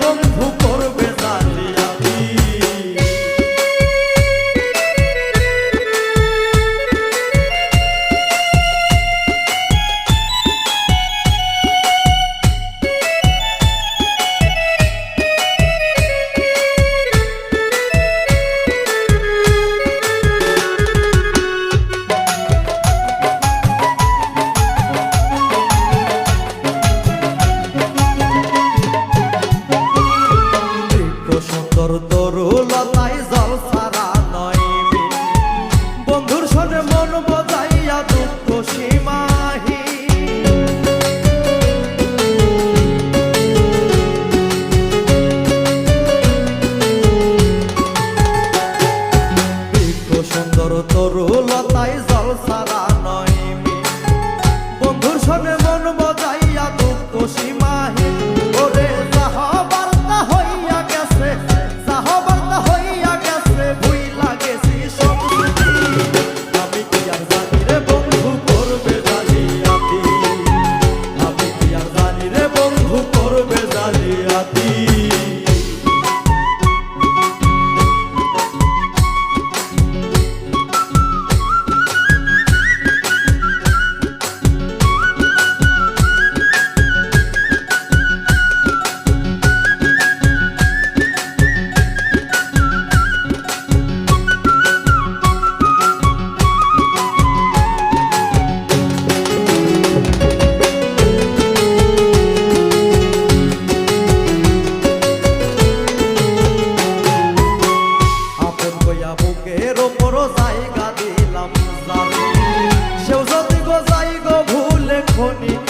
বন্ধু করব bonito.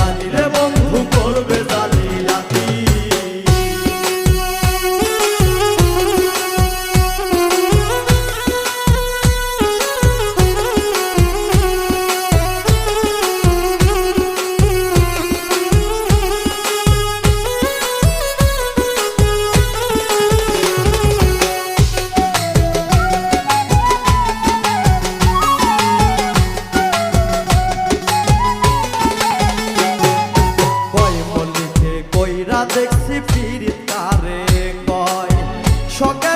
জানিলে বন্ধু করবে জানি Talk.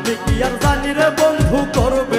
আমি কি আর জানি রে বন্ধু করব